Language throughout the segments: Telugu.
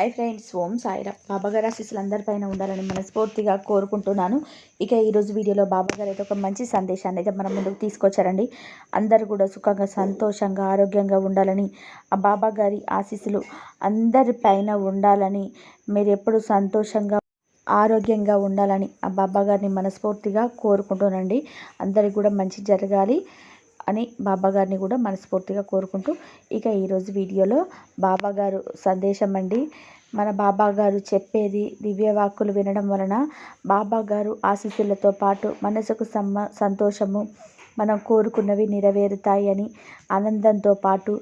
హై ఫ్రెండ్స్ ఓం సాయిరా బాబాగారు ఆశీస్సులు అందరిపైన ఉండాలని మనస్ఫూర్తిగా కోరుకుంటున్నాను. ఇక ఈరోజు వీడియోలో బాబాగారు అయితే ఒక మంచి సందేశాన్ని అయితే మన ముందుకు తీసుకొచ్చారండి. అందరూ కూడా సుఖంగా సంతోషంగా ఆరోగ్యంగా ఉండాలని ఆ బాబాగారి ఆశీస్సులు అందరిపైన ఉండాలని మీరు ఎప్పుడు సంతోషంగా ఆరోగ్యంగా ఉండాలని ఆ బాబాగారిని మనస్ఫూర్తిగా కోరుకుంటున్నానండి. అందరికి కూడా మంచి జరగాలి. అని బాబాగారిని కూడా మనస్ఫూర్తిగా కోరుకుంటూ ఇక ఈరోజు వీడియోలో బాబాగారు సందేశం అండి. మన బాబాగారు చెప్పేది దివ్యవాక్కులు వినడం వలన బాబాగారు ఆశీస్సులతో పాటు మనసుకు సమ్మ సంతోషము మనం కోరుకున్నవి నెరవేరుతాయి అని ఆనందంతో పాటు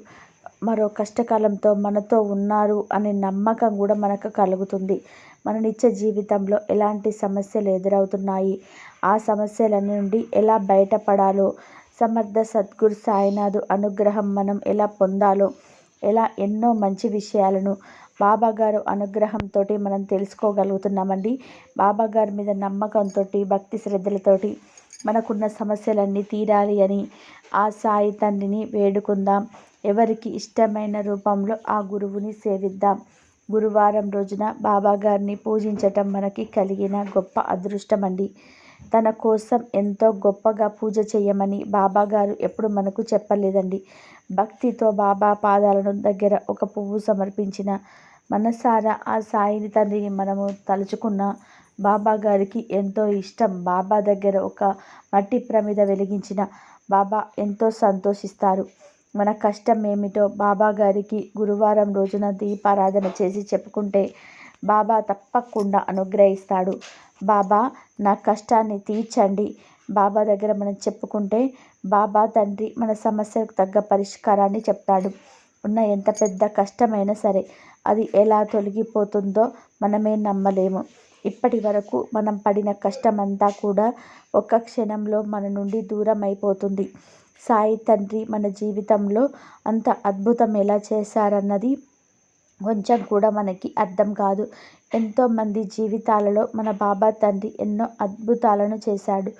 మరో కష్టకాలంతో మనతో ఉన్నారు అనే నమ్మకం కూడా మనకు కలుగుతుంది. మన నిత్య జీవితంలో ఎలాంటి సమస్యలు ఎదురవుతున్నాయి? ఆ సమస్యల నుండి ఎలా బయటపడాలో సమర్థ సద్గురు సాయినాథు అనుగ్రహం మనం ఎలా పొందాలో ఎలా ఎన్నో మంచి విషయాలను బాబాగారు అనుగ్రహంతో మనం తెలుసుకోగలుగుతున్నామండి. బాబాగారి మీద నమ్మకంతో భక్తి శ్రద్ధలతోటి మనకున్న సమస్యలన్నీ తీరాలి అని ఆ సాయి తండ్రిని వేడుకుందాం. ఎవరికి ఇష్టమైన రూపంలో ఆ గురువుని సేవిద్దాం. గురువారం రోజున బాబాగారిని పూజించటం మనకి కలిగిన గొప్ప అదృష్టం అండి తన కోసం ఎంతో గొప్పగా పూజ చేయమని బాబాగారు ఎప్పుడు మనకు చెప్పలేదండి. భక్తితో బాబా పాదాలను దగ్గర ఒక పువ్వు సమర్పించిన మనసారా ఆ సాయిని తండ్రిని మనము తలుచుకున్న బాబా గారికి ఎంతో ఇష్టం. బాబా దగ్గర ఒక మట్టి ప్రమిద వెలిగించిన బాబా ఎంతో సంతోషిస్తారు. మన కష్టం ఏమిటో బాబా గారికి గురువారం రోజున దీపారాధన చేసి చెప్పుకుంటే బాబా తప్పకుండా అనుగ్రహిస్తాడు. బాబా నా కష్టాన్ని తీర్చండి. బాబా దగ్గర మనం చెప్పుకుంటే బాబా తండ్రి మన సమస్యకు తగ్గ పరిష్కారాన్ని చెప్తాడు. ఉన్న ఎంత పెద్ద కష్టమైనా సరే అది ఎలా తొలగిపోతుందో మనమే నమ్మలేము. ఇప్పటి వరకు మనం పడిన కష్టమంతా కూడా ఒక్క క్షణంలో మన నుండి దూరం అయిపోతుంది సాయి తండ్రి మన జీవితంలో అంత అద్భుతం ఎలా చేశారన్నది కొంచెం కూడా మనకి అర్థం కాదు. ఎంతోమంది జీవితాలలో మన బాబా తండ్రి ఎన్నో అద్భుతాలను చేశాడు.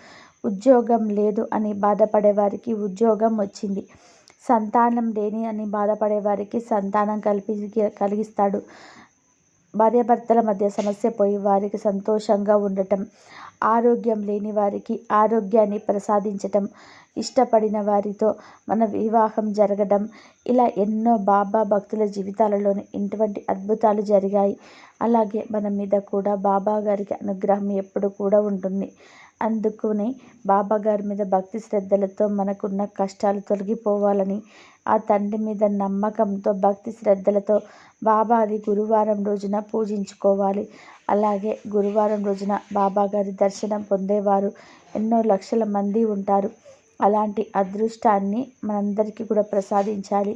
ఉద్యోగం లేదు అని బాధపడే వారికి ఉద్యోగం వచ్చింది. సంతానం లేని అని బాధపడే వారికి సంతానం కల్పి కలిగిస్తాడు. భార్యాభర్తల మధ్య సమస్య పోయి వారికి సంతోషంగా ఉండటం. ఆరోగ్యం లేని వారికి ఆరోగ్యాన్ని ప్రసాదించటం ఇష్టపడిన వారితో మన వివాహం జరగడం ఇలా ఎన్నో బాబా భక్తుల జీవితాలలోని ఇటువంటి అద్భుతాలు జరిగాయి. అలాగే మన మీద కూడా బాబా గారికి అనుగ్రహం ఎప్పుడు కూడా ఉంటుంది. అందుకుని బాబాగారి మీద భక్తి శ్రద్ధలతో మనకున్న కష్టాలు తొలగిపోవాలని ఆ తండ్రి మీద నమ్మకంతో భక్తి శ్రద్ధలతో బాబాది గురువారం రోజున పూజించుకోవాలి. అలాగే గురువారం రోజున బాబాగారి దర్శనం పొందేవారు ఎన్నో లక్షల మంది ఉంటారు. అలాంటి అదృష్టాన్ని మనందరికీ కూడా ప్రసాదించాలి.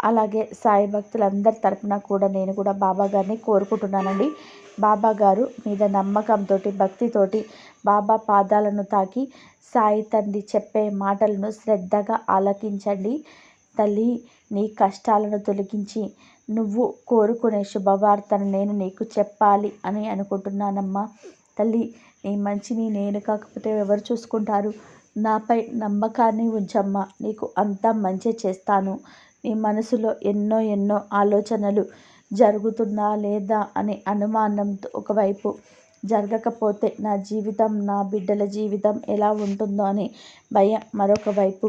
అలాగే సాయి భక్తులందరి తరపున కూడా నేను కూడా బాబా గారిని కోరుకుంటున్నానండి. బాబా గారు మీద నమ్మకంతో భక్తితోటి బాబా పాదాలను తాకి సాయి తండ్రి చెప్పే మాటలను శ్రద్ధగా ఆలకించండి. తల్లి నీ కష్టాలను తొలగించి నువ్వు కోరుకునే శుభవార్తను నేను నీకు చెప్పాలి అని అనుకుంటున్నానమ్మా. తల్లి నీ మంచిని నేను కాకపోతే ఎవరు చూసుకుంటారు? నాపై నమ్మకాన్ని ఉంచమ్మా. నీకు అంతా మంచి చేస్తాను. నీ మనసులో ఎన్నో ఎన్నో ఆలోచనలు జరుగుతుందా లేదా అనే అనుమానంతో ఒకవైపు జరగకపోతే నా జీవితం నా బిడ్డల జీవితం ఎలా ఉంటుందో అని భయం మరొక వైపు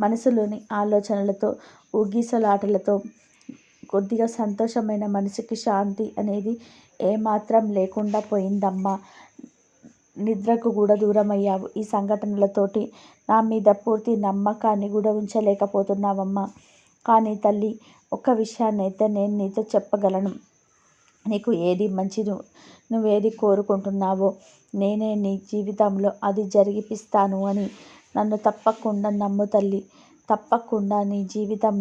మనసులోని ఆలోచనలతో ఊగిసలాటలతో కొద్దిగా సంతోషమైన మనసుకి శాంతి అనేది ఏమాత్రం లేకుండా పోయిందమ్మా. నిద్రకు కూడా దూరం అయ్యావు ఈ సంఘటనలతోటి నా మీద పూర్తి నమ్మకాన్ని కూడా ఉంచలేకపోతున్నావమ్మా. కానీ తల్లి ఒక్క విషయాన్నైతే నేను నీతో చెప్పగలను. నీకు ఏది మంచిది నువ్వేది కోరుకుంటున్నావో నేనే నీ జీవితంలో అది జరిగిపిస్తాను అని నన్ను తప్పకుండా నమ్ము తల్లి. తప్పకుండా నీ జీవితం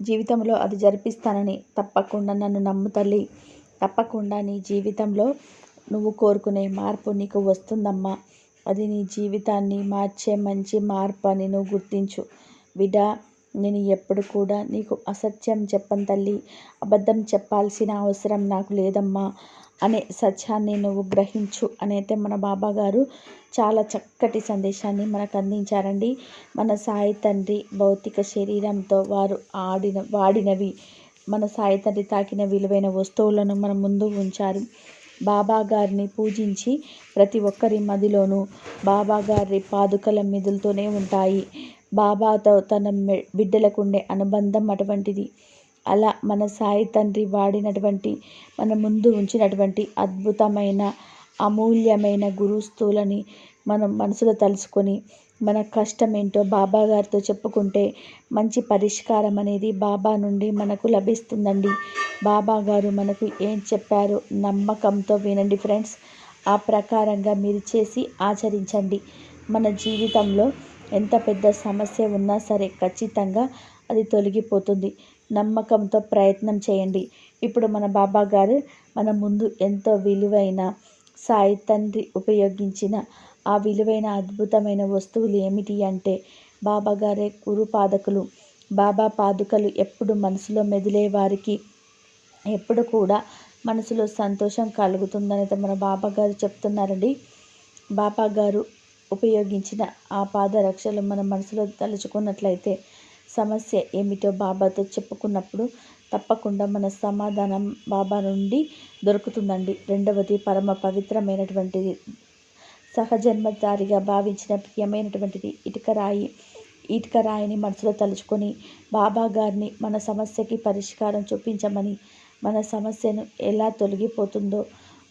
జీవితంలో అది జరిపిస్తానని తప్పకుండా నన్ను నమ్ము తల్లి. తప్పకుండా నీ జీవితంలో నువ్వు కోరుకునే మార్పు నీకు వస్తుందమ్మా. అది నీ జీవితాన్ని మార్చే మంచి మార్పు అని నువ్వు గుర్తించు. బిడ్డ నేను ఎప్పుడు కూడా నీకు అసత్యం చెప్పను తల్లి. అబద్ధం చెప్పాల్సిన అవసరం నాకు లేదమ్మా అనే సత్యాన్ని నువ్వు గ్రహించు అనైతే మన బాబా గారు చాలా చక్కటి సందేశాన్ని మనకు అందించారండి. మన సాయి తండ్రి భౌతిక శరీరంతో వారు ఆడిన వాడినవి మన సాయి తండ్రి తాకిన విలువైన వస్తువులను మన ముందు ఉంచారు. బాబా గారిని పూజించి ప్రతి ఒక్కరి మదిలోనూ బాబా గారి పాదుకల మెదులుతూనే ఉంటాయి. బాబాతో తన బిడ్డలకు ఉండే అనుబంధం అటువంటిది. అలా మన సాయి తండ్రి వాడినటువంటి మన ముందు ఉంచినటువంటి అద్భుతమైన అమూల్యమైన గురుస్తువులని మనం మనసులో తలుసుకొని మన కష్టం ఏంటో బాబా గారితో చెప్పుకుంటే మంచి పరిష్కారం అనేది బాబా నుండి మనకు లభిస్తుందండి. బాబా గారు మనకు ఏం చెప్పారో నమ్మకంతో వినండి ఫ్రెండ్స్. ఆ ప్రకారంగా మీరు చేసి ఆచరించండి. మన జీవితంలో ఎంత పెద్ద సమస్య ఉన్నా సరే ఖచ్చితంగా అది తొలగిపోతుంది. నమ్మకంతో ప్రయత్నం చేయండి. ఇప్పుడు మన బాబా గారు మన ముందు ఎంతో విలువైన సాయి తండ్రి ఉపయోగించిన ఆ విలువైన అద్భుతమైన వస్తువులు ఏమిటి అంటే బాబా గారే గురు పాదకులు. బాబా పాదుకలు ఎప్పుడు మనసులో మెదిలే వారికి ఎప్పుడు కూడా మనసులో సంతోషం కలుగుతుందని మన బాబా గారు చెప్తున్నారండి. బాబా గారు ఉపయోగించిన ఆ పాదరక్షలు మన మనసులో తలుచుకున్నట్లయితే సమస్య ఏమిటో బాబాతో చెప్పుకున్నప్పుడు తప్పకుండా మన సమాధానం బాబా నుండి దొరుకుతుందండి. రెండవది పరమ పవిత్రమైనటువంటిది సహజన్మధారిగా భావించిన ప్రియమైనటువంటిది ఇటుక రాయి ఇటుక రాయిని మనసులో తలుచుకొని బాబా గారిని మన సమస్యకి పరిష్కారం చూపించమని మన సమస్యను ఎలా తొలగిపోతుందో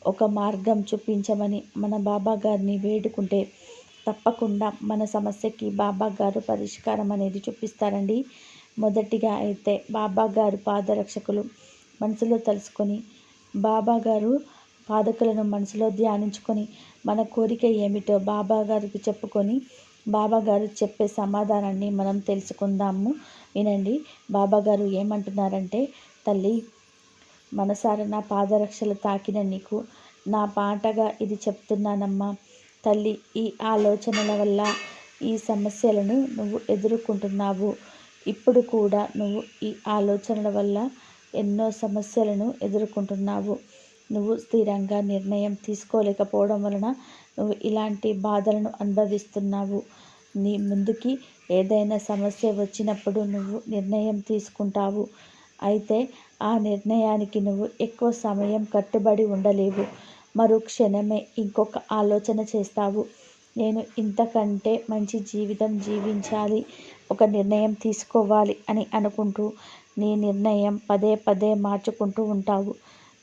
ఒక మార్గం చూపించమని మన బాబా గారిని వేడుకుంటే తప్పకుండా మన సమస్యకి బాబా గారు పరిష్కారం అనేది చూపిస్తారండి. మొదటిగా అయితే బాబా గారు పాదరక్షకులు మనసులో తలుసుకొని బాబా గారు పాదకులను మనసులో ధ్యానించుకొని మన కోరిక ఏమిటో బాబా గారికి చెప్పుకొని బాబా గారు చెప్పే సమాధానాన్ని మనం తెలుసుకుందాము. వినండి బాబా గారు ఏమంటున్నారంటే తల్లి మనసారా నా పాదరక్షలు తాకిన నీకు నా పాటగా ఇది చెప్తున్నానమ్మా. తల్లి ఈ ఆలోచనల వల్ల ఈ సమస్యలను నువ్వు ఎదుర్కొంటున్నావు. ఇప్పుడు కూడా నువ్వు ఈ ఆలోచనల వల్ల ఎన్నో సమస్యలను ఎదుర్కొంటున్నావు. నువ్వు స్థిరంగా నిర్ణయం తీసుకోలేకపోవడం వలన నువ్వు ఇలాంటి బాధలను అనుభవిస్తున్నావు. నీ ముందుకి ఏదైనా సమస్య వచ్చినప్పుడు నువ్వు నిర్ణయం తీసుకుంటావు. అయితే ఆ నిర్ణయానికి నువ్వు ఎక్కువ సమయం కట్టుబడి ఉండలేవు. మరుక్షణమే ఇంకొక ఆలోచన చేస్తావు. నేను ఇంతకంటే మంచి జీవితం జీవించాలి ఒక నిర్ణయం తీసుకోవాలి అని అనుకుంటూ నీ నిర్ణయం పదే పదే మార్చుకుంటూ ఉంటావు.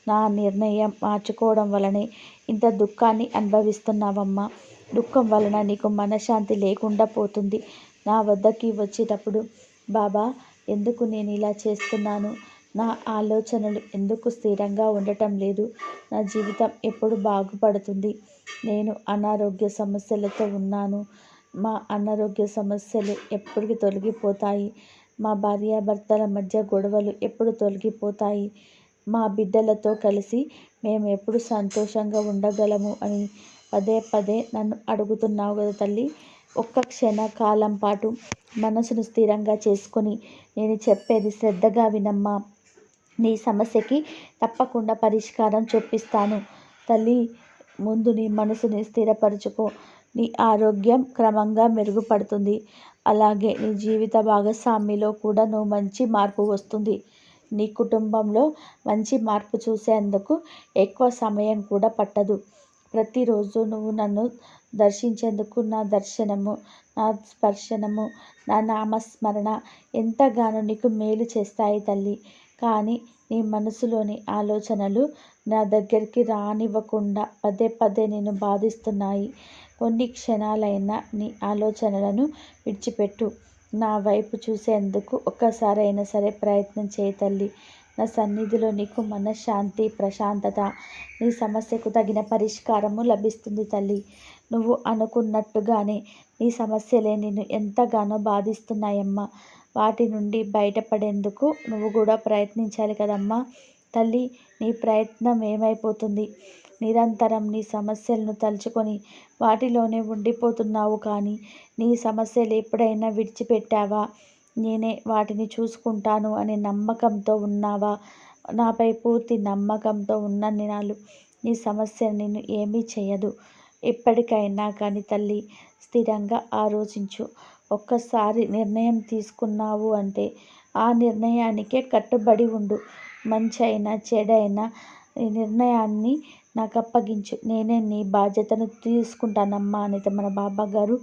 నా నిర్ణయం మార్చుకోవడం వలనే ఇంత దుఃఖాన్ని అనుభవిస్తున్నావమ్మా. దుఃఖం వలన నీకు మనశ్శాంతి లేకుండా పోతుంది. నా వద్దకి వచ్చేటప్పుడు బాబా ఎందుకు నేను ఇలా చేస్తున్నాను? నా ఆలోచనలు ఎందుకు స్థిరంగా ఉండటం లేదు? నా జీవితం ఎప్పుడు బాగుపడుతుంది? నేను అనారోగ్య సమస్యలతో ఉన్నాను. మా అనారోగ్య సమస్యలు ఎప్పటికి తొలగిపోతాయి? మా భార్యాభర్తల మధ్య గొడవలు ఎప్పుడు తొలగిపోతాయి? మా బిడ్డలతో కలిసి మేము ఎప్పుడు సంతోషంగా ఉండగలము అని పదే పదే నన్ను అడుగుతున్నావు కదా తల్లి. ఒక్క క్షణ కాలం పాటు మనసును స్థిరంగా చేసుకొని నేను చెప్పేది శ్రద్ధగా వినమ్మా. నీ సమస్యకి తప్పకుండా పరిష్కారం చూపిస్తాను. తల్లి ముందు నీ మనసుని స్థిరపరచుకో. నీ ఆరోగ్యం క్రమంగా మెరుగుపడుతుంది. అలాగే నీ జీవిత భాగస్వామిలో కూడా నువ్వు మంచి మార్పు వస్తుంది. నీ కుటుంబంలో మంచి మార్పు చూసేందుకు ఎక్కువ సమయం కూడా పట్టదు. ప్రతిరోజు నువ్వు నన్ను దర్శించేందుకు నా దర్శనము నా స్పర్శనము నా నామస్మరణ ఎంతగానో నీకు మేలు చేస్తాయి తల్లి. కానీ నీ మనసులోని ఆలోచనలు నా దగ్గరికి రానివ్వకుండా పదే పదే నేను బాధిస్తున్నాయి. కొన్ని క్షణాలైనా నీ ఆలోచనలను విడిచిపెట్టు. నా వైపు చూసేందుకు ఒక్కసారైనా సరే ప్రయత్నం చేయి తల్లి. నా సన్నిధిలో నీకు మనశ్శాంతి ప్రశాంతత నీ సమస్యకు తగిన పరిష్కారము లభిస్తుంది తల్లి. నువ్వు అనుకున్నట్టుగానే నీ సమస్యలే నిన్ను ఎంతగానో బాధిస్తున్నాయమ్మా. వాటి నుండి బయటపడేందుకు నువ్వు కూడా ప్రయత్నించాలి కదమ్మా. తల్లి నీ ప్రయత్నం ఏమైపోతుంది? నిరంతరం నీ సమస్యలను తలుచుకొని వాటిలోనే ఉండిపోతున్నావు కానీ నీ సమస్యలు ఎప్పుడైనా విడిచిపెట్టావా? నేనే వాటిని చూసుకుంటాను అనే నమ్మకంతో ఉన్నావా? నాపై పూర్తి నమ్మకంతో ఉన్న నినాలు. నీ సమస్య నేను ఏమీ చేయదు. ఎప్పటికైనా కానీ తల్లి స్థిరంగా ఆలోచించు. ఒక్కసారి నిర్ణయం తీసుకున్నావు అంటే ఆ నిర్ణయానికే కట్టుబడి ఉండు. మంచైనా చెడైనా ఈ నిర్ణయాన్ని నాకు అప్పగించు. నేనే నీ బాధ్యతను తీసుకుంటానమ్మా అనేది మన బాబా గారు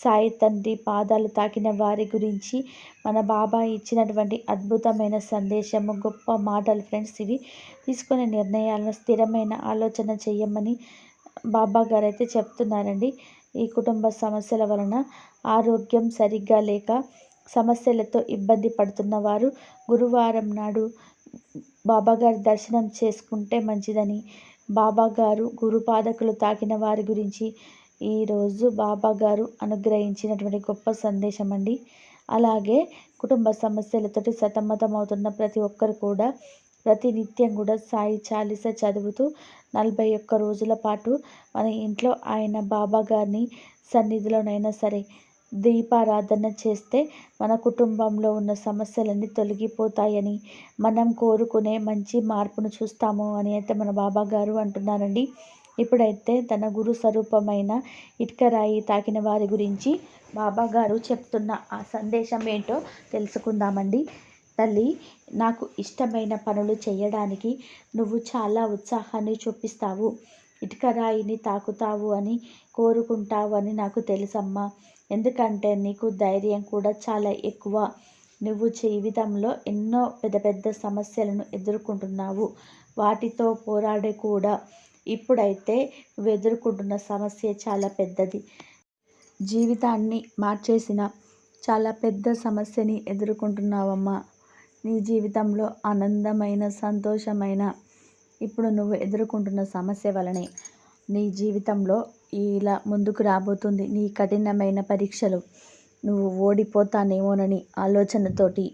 సాయి తండ్రి పాదాలు తాకిన వారి గురించి మన బాబా ఇచ్చినటువంటి అద్భుతమైన సందేశము గొప్ప మాటలు ఫ్రెండ్స్. ఇవి తీసుకునే నిర్ణయాలను స్థిరమైన ఆలోచన చేయమని బాబా గారు అయితే చెప్తున్నారండి. ఈ కుటుంబ సమస్యల వలన ఆరోగ్యం సరిగ్గా లేక సమస్యలతో ఇబ్బంది పడుతున్న వారు గురువారం నాడు బాబాగారి దర్శనం చేసుకుంటే మంచిదని. బాబాగారు గురుపాదకులు తాకిన వారి గురించి ఈరోజు బాబాగారు అనుగ్రహించినటువంటి గొప్ప సందేశం అండి అలాగే కుటుంబ సమస్యలతోటి సతమతమవుతున్న ప్రతి ఒక్కరు కూడా ప్రతినిత్యం కూడా సాయి చాలీస చదువుతూ నలభై ఒక్క రోజుల పాటు మన ఇంట్లో ఆయన బాబా గారిని సన్నిధిలోనైనా సరే దీపారాధన చేస్తే మన కుటుంబంలో ఉన్న సమస్యలన్నీ తొలగిపోతాయని మనం కోరుకునే మంచి మార్పును చూస్తాము అని అయితే మన బాబా గారు అంటున్నారండి. ఇప్పుడైతే తన గురు స్వరూపమైన ఇటుకరాయి తాకిన వారి గురించి బాబా గారు చెప్తున్న ఆ సందేశం ఏంటో తెలుసుకుందామండి. తల్లి నాకు ఇష్టమైన పనులు చేయడానికి నువ్వు చాలా ఉత్సాహాన్ని చూపిస్తావు. ఇటుక రాయిని తాకుతావు అని కోరుకుంటావు అని నాకు తెలుసమ్మా. ఎందుకంటే నీకు ధైర్యం కూడా చాలా ఎక్కువ. నువ్వు జీవితంలో ఎన్నో పెద్ద పెద్ద సమస్యలను ఎదుర్కొంటున్నావు. వాటితో పోరాడే కూడా ఇప్పుడైతే నువ్వు ఎదుర్కొంటున్న సమస్య చాలా పెద్దది. జీవితాన్ని మార్చేసిన చాలా పెద్ద సమస్యని ఎదుర్కొంటున్నావమ్మా. నీ జీవితంలో ఆనందమైన సంతోషమైన ఇప్పుడు నువ్వు ఎదుర్కొంటున్న సమస్య వలనే నీ జీవితంలో ఇలా ముందుకు రాబోతుంది. నీ కఠినమైన పరీక్షలు నువ్వు ఓడిపోతానేమోనని ఆలోచనతోటి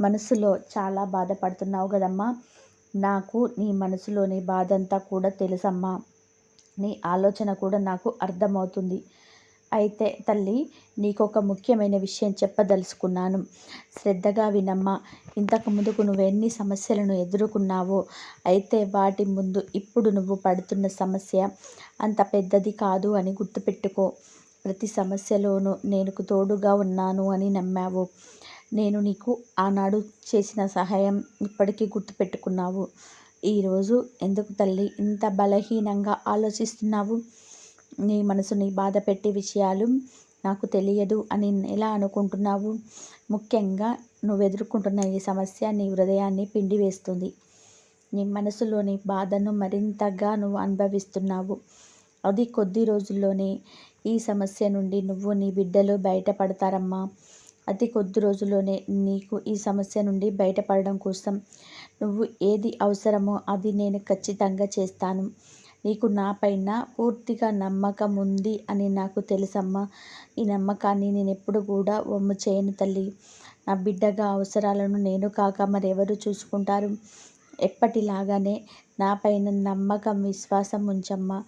మనసులో చాలా బాధపడుతున్నావు కదమ్మా. నాకు నీ మనసులోని బాధంతా కూడా తెలుసమ్మా. నీ ఆలోచన కూడా నాకు అర్థమవుతుంది. అయితే తల్లి నీకు ఒక ముఖ్యమైన విషయం చెప్పదలుచుకున్నాను. శ్రద్ధగా వినమ్మా ఇంతకు ముందుకు నువ్వు ఎన్ని సమస్యలను ఎదుర్కొన్నావో అయితే వాటి ముందు ఇప్పుడు నువ్వు పడుతున్న సమస్య అంత పెద్దది కాదు అని గుర్తుపెట్టుకో. ప్రతి సమస్యలోనూ నేను తోడుగా ఉన్నాను అని నమ్మావు. నేను నీకు ఆనాడు చేసిన సహాయం ఇప్పటికీ గుర్తుపెట్టుకున్నావు. ఈరోజు ఎందుకు తల్లి ఇంత బలహీనంగా ఆలోచిస్తున్నావు? నీ మనసుని బాధ పెట్టే విషయాలు నాకు తెలియదు అని ఎలా అనుకుంటున్నావు? ముఖ్యంగా నువ్వు ఎదుర్కొంటున్న ఈ సమస్య నీ హృదయాన్ని పిండివేస్తుంది నీ మనసులోని బాధను మరింతగా నువ్వు అనుభవిస్తున్నావు. అది కొద్ది రోజుల్లోనే ఈ సమస్య నుండి నువ్వు నీ బిడ్డలు బయటపడతారమ్మా. అతి కొద్ది రోజుల్లోనే నీకు ఈ సమస్య నుండి బయటపడడం కోసం నువ్వు ఏది అవసరమో అది నేను ఖచ్చితంగా చేస్తాను. నీకు నాపైన పూర్తిగా నమ్మకం ఉంది అని నాకు తెలుసమ్మా. ఈ నమ్మకాన్ని నేను ఎప్పుడు కూడా వమ్ము చేయను తల్లి. నా బిడ్డగా అవసరాలను నేను కాక మరెవరు చూసుకుంటారు? ఎప్పటిలాగానే నాపైన నమ్మకం విశ్వాసం ఉంచమ్మా.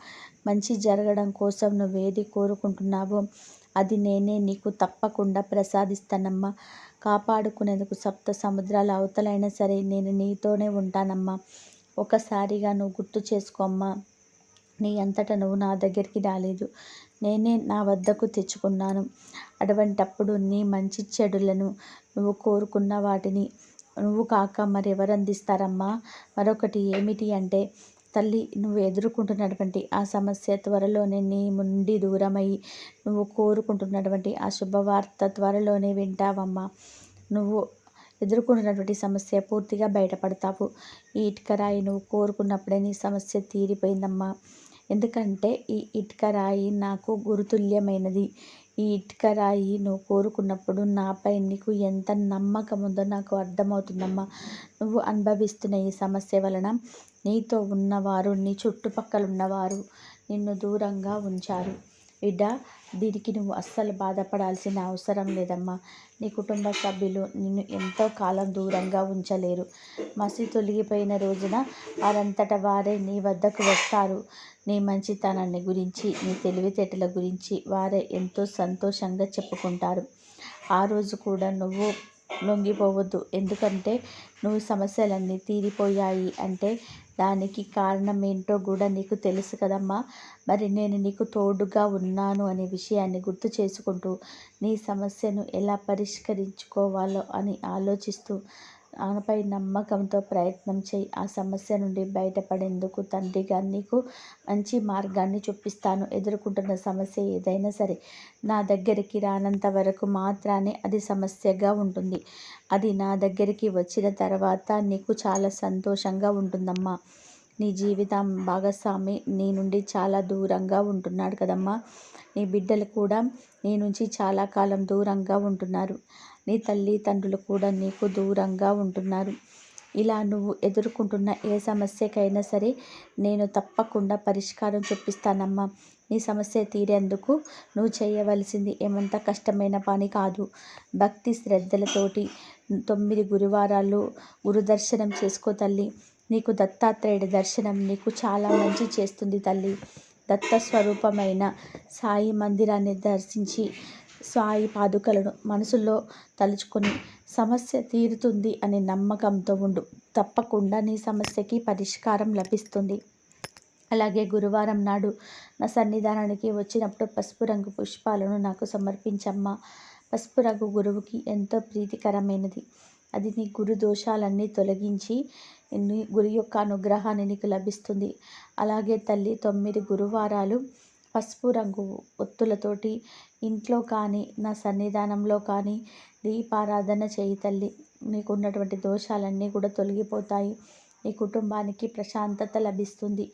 మంచి జరగడం కోసం నువ్వేది కోరుకుంటున్నావో అది నేనే నీకు తప్పకుండా ప్రసాదిస్తానమ్మా. కాపాడుకునేందుకు సప్త సముద్రాల అవతలైనా సరే నేను నీతోనే ఉంటానమ్మా. ఒకసారిగా నువ్వు గుర్తు చేసుకోమ్మా. నీ అంతట నువ్వు నా దగ్గరికి రాలేదు. నేనే నా వద్దకు తెచ్చుకున్నాను. అటువంటప్పుడు నీ మంచి చెడులను నువ్వు కోరుకున్న వాటిని నువ్వు కాక మరెవరు అందిస్తారమ్మా మరొకటి ఏమిటి అంటే తల్లి నువ్వు ఎదుర్కొంటున్నటువంటి ఆ సమస్య త్వరలోనే నీ ముండి దూరమై నువ్వు కోరుకుంటున్నటువంటి ఆ శుభవార్త త్వరలోనే వింటావమ్మా. నువ్వు ఎదుర్కొంటున్నటువంటి సమస్య పూర్తిగా బయటపడతావు. ఈ ఇటుక రాయి నువ్వు కోరుకున్నప్పుడే నీ సమస్య తీరిపోయిందమ్మా. ఎందుకంటే ఈ ఇటుక రాయి నాకు గురుతుల్యమైనది. ఈ ఇటుక రాయి నువ్వు కోరుకున్నప్పుడు నాపై నీకు ఎంత నమ్మకం ఉందో నాకు అర్థమవుతుందమ్మా. నువ్వు అనుభవిస్తున్న ఈ సమస్య వలన నీతో ఉన్నవారు నీ చుట్టుపక్కల ఉన్నవారు నిన్ను దూరంగా ఉంచారు. బిడ్డ దీనికి నువ్వు అస్సలు బాధపడాల్సిన అవసరం లేదమ్మా. నీ కుటుంబ సభ్యులు నిన్ను ఎంతో కాలం దూరంగా ఉంచలేరు. మసి తొలగిపోయిన రోజున వారంతట వారే నీ వద్దకు వస్తారు. నీ మంచితనాన్ని గురించి నీ తెలివితేటల గురించి వారే ఎంతో సంతోషంగా చెప్పుకుంటారు. ఆ రోజు కూడా నువ్వు లొంగిపోవద్దు. ఎందుకంటే నువ్వు సమస్యలన్నీ తీరిపోయాయి అంటే దానికి కారణం ఏంటో కూడా నీకు తెలుసు కదమ్మా. మరి నేను నీకు తోడుగా ఉన్నాను అనే విషయాన్ని గుర్తు చేసుకుంటూ నీ సమస్యను ఎలా పరిష్కరించుకోవాలో అని ఆలోచిస్తూ ఆమెపై నమ్మకంతో ప్రయత్నం చేయి. ఆ సమస్య నుండి బయటపడేందుకు తండ్రిగా నీకు మంచి మార్గాన్ని చూపిస్తాను. ఎదుర్కొంటున్న సమస్య ఏదైనా సరే నా దగ్గరికి రానంత వరకు మాత్రానే అది సమస్యగా ఉంటుంది. అది నా దగ్గరికి వచ్చిన తర్వాత నీకు చాలా సంతోషంగా ఉంటుందమ్మా. నీ జీవితం భాగస్వామి నీ నుండి చాలా దూరంగా ఉంటున్నాడు కదమ్మా. నీ బిడ్డలు కూడా నీ నుంచి చాలా కాలం దూరంగా ఉంటున్నారు. నీ తల్లి తండ్రులు కూడా నీకు దూరంగా ఉంటున్నారు. ఇలా నువ్వు ఎదుర్కొంటున్న ఏ సమస్యకైనా సరే నేను తప్పకుండా పరిష్కారం చూపిస్తానమ్మా. నీ సమస్య తీరేందుకు నువ్వు చేయవలసింది ఏమంత కష్టమైన పని కాదు. భక్తి శ్రద్ధలతోటి తొమ్మిది గురువారాలు గురుదర్శనం చేసుకో తల్లి. నీకు దత్తాత్రేయుడి దర్శనం నీకు చాలా మంచి చేస్తుంది తల్లి. దత్త స్వరూపమైన సాయి మందిరాన్ని దర్శించి సాయి పాదుకలను మనసులో తలుచుకొని సమస్య తీరుతుంది అనే నమ్మకంతో ఉండు. తప్పకుండా నీ సమస్యకి పరిష్కారం లభిస్తుంది. అలాగే గురువారం నాడు నా సన్నిధానానికి వచ్చినప్పుడు పసుపు రంగు పుష్పాలను నాకు సమర్పించమ్మా. పసుపు రంగు గురువుకి ఎంతో ప్రీతికరమైనది. అది నీ గురు దోషాలన్నీ తొలగించి నీ గురి యొక్క అనుగ్రహాన్ని నీకు లభిస్తుంది. అలాగే తల్లి తొమ్మిది గురువారాలు పసుపు రంగు ఒత్తులతోటి ఇంట్లో కానీ నా సన్నిధానంలో కానీ దీపారాధన చేయి తల్లి. నీకున్నటువంటి దోషాలన్నీ కూడా తొలగిపోతాయి. నీ కుటుంబానికి ప్రశాంతత లభిస్తుంది.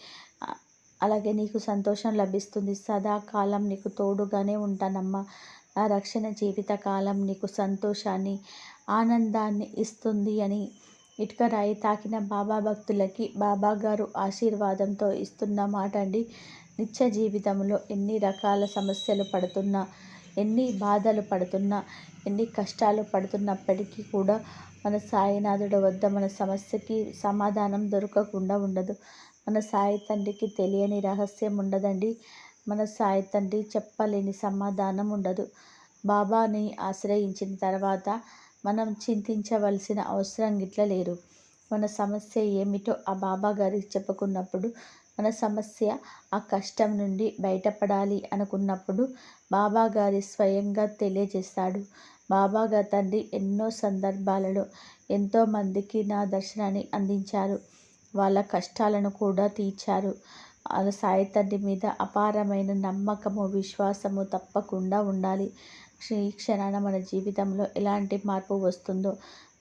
అలాగే నీకు సంతోషం లభిస్తుంది. సదాకాలం నీకు తోడుగానే ఉంటానమ్మా. నా రక్షణ జీవితకాలం నీకు సంతోషాన్ని ఆనందాన్ని ఇస్తుంది అని ఇటుక రాయి తాకిన బాబా భక్తులకి బాబా గారు ఆశీర్వాదంతో ఇస్తున్న మాట అండి నిత్య జీవితంలో ఎన్ని రకాల సమస్యలు పడుతున్నా ఎన్ని బాధలు పడుతున్నా ఎన్ని కష్టాలు పడుతున్నప్పటికీ కూడా మన సాయినాథుడు వద్ద మన సమస్యకి సమాధానం దొరకకుండా ఉండదు. మన సాయి తండ్రికి తెలియని రహస్యం ఉండదండి. మన సాయి తండ్రి చెప్పలేని సమాధానం ఉండదు. బాబాని ఆశ్రయించిన తర్వాత మనం చింతించవలసిన అవసరం గిట్ల లేరు మన సమస్య ఏమిటో ఆ బాబా గారికి చెప్పుకున్నప్పుడు మన సమస్య ఆ కష్టం నుండి బయటపడాలి అనుకున్నప్పుడు బాబా గారి స్వయంగా తెలియజేస్తాడు. బాబా గారి తండ్రి ఎన్నో సందర్భాలలో ఎంతోమందికి నా దర్శనాన్ని అందించారు. వాళ్ళ కష్టాలను కూడా తీర్చారు. వాళ్ళ సాయి తండ్రి మీద అపారమైన నమ్మకము విశ్వాసము తప్పకుండా ఉండాలి. ఈ క్షణాన మన జీవితంలో ఎలాంటి మార్పు వస్తుందో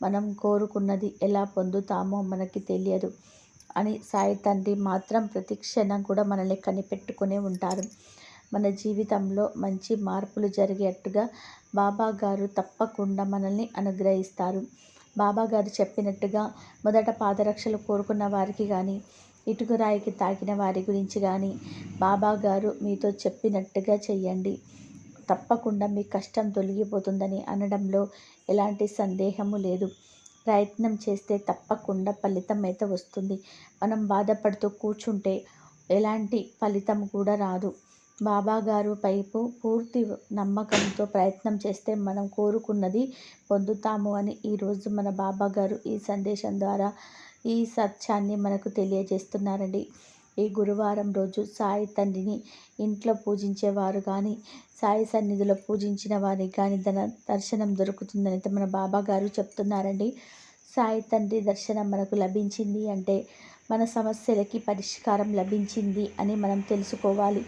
మనం కోరుకున్నది ఎలా పొందుతామో మనకి తెలియదు. అని సాయి తండ్రి మాత్రం ప్రతిక్షణం కూడా మనల్ని కనిపెట్టుకునే ఉంటారు. మన జీవితంలో మంచి మార్పులు జరిగేట్టుగా బాబా గారు తప్పకుండా మనల్ని అనుగ్రహిస్తారు. బాబా గారు చెప్పినట్టుగా మొదట పాదరక్షలు కోరుకున్న వారికి కానీ ఇటుకరాయికి తాకిన వారి గురించి కానీ బాబా గారు మీతో చెప్పినట్టుగా చెయ్యండి. తప్పకుండా మీ కష్టం తొలగిపోతుందని అనడంలో ఎలాంటి సందేహము లేదు. ప్రయత్నం చేస్తే తప్పకుండా ఫలితం అయితే వస్తుంది. మనం బాధపడుతూ కూర్చుంటే ఎలాంటి ఫలితం కూడా రాదు. బాబా గారు పైపు పూర్తి నమ్మకంతో ప్రయత్నం చేస్తే మనం కోరుకున్నది పొందుతాము అని ఈరోజు మన బాబా గారు ఈ సందేశం ద్వారా ఈ సత్యాన్ని మనకు తెలియజేస్తున్నారండి. ఈ గురువారం రోజు సాయి తండ్రిని ఇంట్లో పూజించేవారు కానీ సాయి సన్నిధిలో పూజించిన వారికి కానీ తన దర్శనం దొరుకుతుందని అయితే మన బాబా గారు చెప్తున్నారండి. సాయి తండ్రి దర్శనం మనకు లభించింది అంటే మన సమస్యలకి పరిష్కారం లభించింది అని మనం తెలుసుకోవాలి.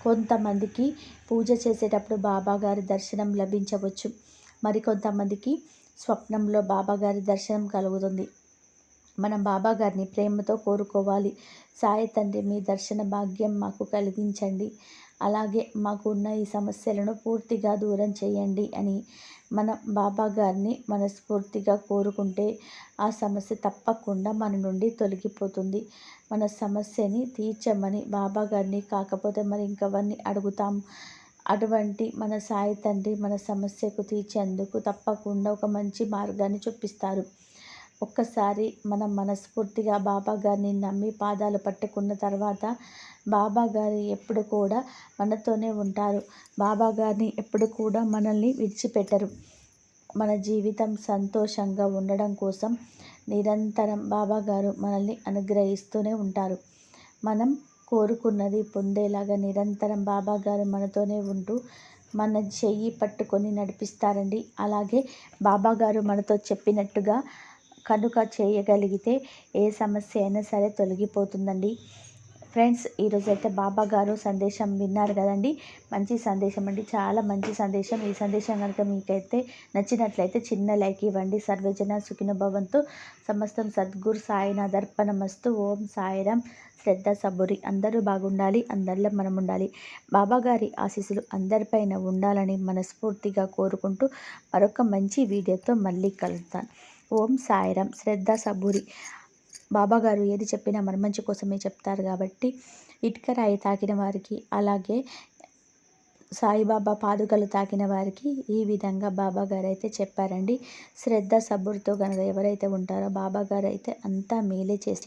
కొంతమందికి పూజ చేసేటప్పుడు బాబాగారి దర్శనం లభించవచ్చు. మరికొంతమందికి స్వప్నంలో బాబాగారి దర్శనం కలుగుతుంది. మనం బాబా గారిని ప్రేమతో కోరుకోవాలి. సాయి తండ్రి మీ దర్శన భాగ్యం మాకు కలిగించండి. అలాగే మాకు ఉన్న ఈ సమస్యలను పూర్తిగా దూరం చేయండి అని మన బాబా గారిని మనస్ఫూర్తిగా కోరుకుంటే ఆ సమస్య తప్పకుండా మన నుండి తొలగిపోతుంది. మన సమస్యని తీర్చమని బాబా గారిని కాకపోతే మరి ఇంకవన్నీ అడుగుతాం? అటువంటి మన సాయి తండ్రి మన సమస్యకు తీర్చేందుకు తప్పకుండా ఒక మంచి మార్గాన్ని చూపిస్తారు. ఒక్కసారి మనం మనస్ఫూర్తిగా బాబా గారిని నమ్మి పాదాలు పట్టుకున్న తర్వాత బాబా గారు ఎప్పుడు కూడా మనతోనే ఉంటారు. బాబా గారిని ఎప్పుడు కూడా మనల్ని విడిచిపెట్టరు. మన జీవితం సంతోషంగా ఉండడం కోసం నిరంతరం బాబా గారు మనల్ని అనుగ్రహిస్తూనే ఉంటారు. మనం కోరుకున్నది పొందేలాగా నిరంతరం బాబా గారు మనతోనే ఉంటూ మన చెయ్యి పట్టుకొని నడిపిస్తారండి. అలాగే బాబా గారు మనతో చెప్పినట్టుగా కనుక చేయగలిగితే ఏ సమస్య అయినా సరే తొలగిపోతుందండి. ఫ్రెండ్స్ ఈరోజు అయితే బాబా గారు సందేశం విన్నారు కదండి. మంచి సందేశం అండి. చాలా మంచి సందేశం. ఈ సందేశం కనుక మీకైతే నచ్చినట్లయితే చిన్న లైక్ ఇవ్వండి. సర్వజన సుఖినభవంతో. సమస్తం సద్గురు సాయినాథ్ దర్పణమస్తు. ఓం సాయిరామ్ శ్రద్ధ సబురి. అందరూ బాగుండాలి. అందరిలో మనం ఉండాలి. బాబా గారి ఆశీస్సులు అందరిపైన ఉండాలని మనస్ఫూర్తిగా కోరుకుంటూ మరొక మంచి వీడియోతో మళ్ళీ కలుస్తాను ఓం సాయిరామ్ శ్రద్ధ సబూరి. బాబాగారు ఏది చెప్పినా మన మంచి కోసమే చెప్తారు కాబట్టి ఇటుక రాయి తాకిన వారికి అలాగే సాయిబాబా పాదుకలు తాకిన వారికి ఈ విధంగా బాబాగారు అయితే చెప్పారండి. శ్రద్ధ సబ్బురితో కనుక ఎవరైతే ఉంటారో బాబా గారు అయితే అంతా మేలే చేసి